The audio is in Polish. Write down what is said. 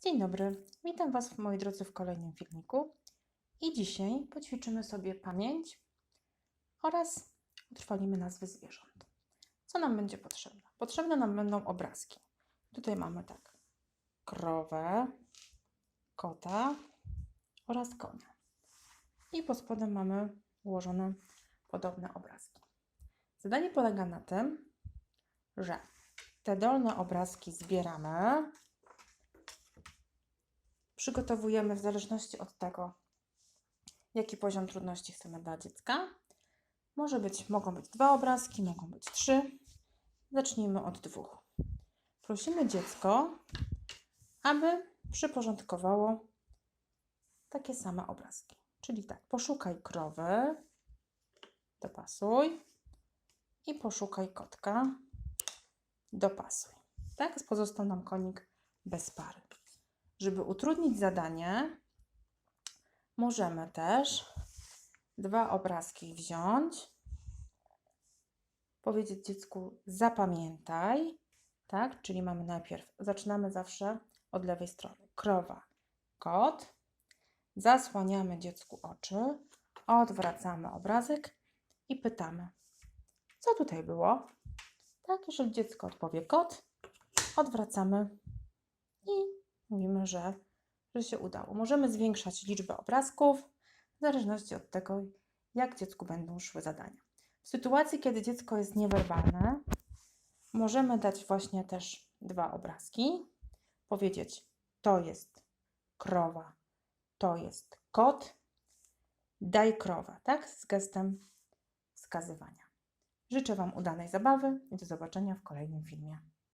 Dzień dobry, witam Was moi drodzy w kolejnym filmiku i dzisiaj poćwiczymy sobie pamięć oraz utrwalimy nazwy zwierząt. Co nam będzie potrzebne? Potrzebne nam będą obrazki. Tutaj mamy tak, krowę, kota oraz konia. I pod spodem mamy ułożone podobne obrazki. Zadanie polega na tym, że te dolne obrazki zbieramy przygotowujemy w zależności od tego, jaki poziom trudności chcemy dla dziecka. Może być, mogą być dwa obrazki, mogą być trzy. Zacznijmy od dwóch. Prosimy dziecko, aby przyporządkowało takie same obrazki. Czyli tak, poszukaj krowy, dopasuj i poszukaj kotka, dopasuj. Tak, pozostał nam konik bez pary. Żeby utrudnić zadanie, możemy też dwa obrazki wziąć, powiedzieć dziecku zapamiętaj, tak? Czyli mamy najpierw, zaczynamy zawsze od lewej strony. Krowa, kot, zasłaniamy dziecku oczy, odwracamy obrazek i pytamy, co tutaj było? Tak, jeżeli dziecko odpowie kot, odwracamy mówimy, że, że się udało. Możemy zwiększać liczbę obrazków w zależności od tego, jak dziecku będą szły zadania. W sytuacji, kiedy dziecko jest niewerbalne, możemy dać właśnie też dwa obrazki, powiedzieć: To jest krowa, to jest kot, daj krowę, tak? Z gestem wskazywania. Życzę Wam udanej zabawy i do zobaczenia w kolejnym filmie.